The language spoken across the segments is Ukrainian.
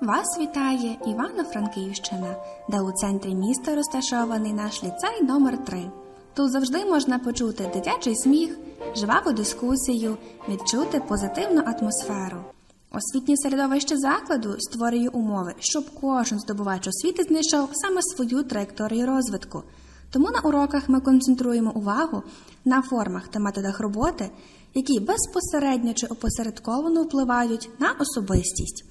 Вас вітає Івано-Франківщина, де у центрі міста розташований наш ліцей номер 3 Тут завжди можна почути дитячий сміх, жваву дискусію, відчути позитивну атмосферу. Освітнє середовище закладу створює умови, щоб кожен здобувач освіти знайшов саме свою траєкторію розвитку. Тому на уроках ми концентруємо увагу на формах та методах роботи, які безпосередньо чи опосередковано впливають на особистість.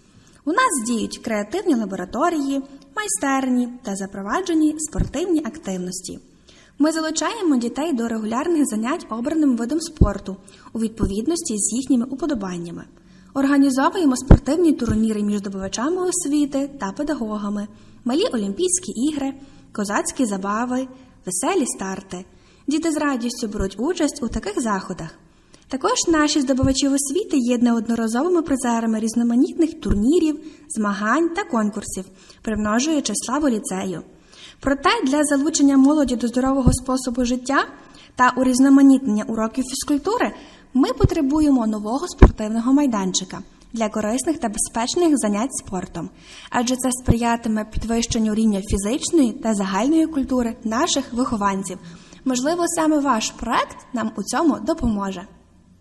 У нас діють креативні лабораторії, майстерні та запроваджені спортивні активності. Ми залучаємо дітей до регулярних занять обраним видом спорту у відповідності з їхніми уподобаннями. Організовуємо спортивні турніри між здобувачами освіти та педагогами, малі Олімпійські ігри, козацькі забави, веселі старти. Діти з радістю беруть участь у таких заходах. Також наші здобувачі освіти є неодноразовими призерами різноманітних турнірів, змагань та конкурсів, примножуючи славу ліцею. Проте для залучення молоді до здорового способу життя та урізноманітнення уроків фізкультури ми потребуємо нового спортивного майданчика для корисних та безпечних занять спортом, адже це сприятиме підвищенню рівня фізичної та загальної культури наших вихованців. Можливо, саме ваш проект нам у цьому допоможе.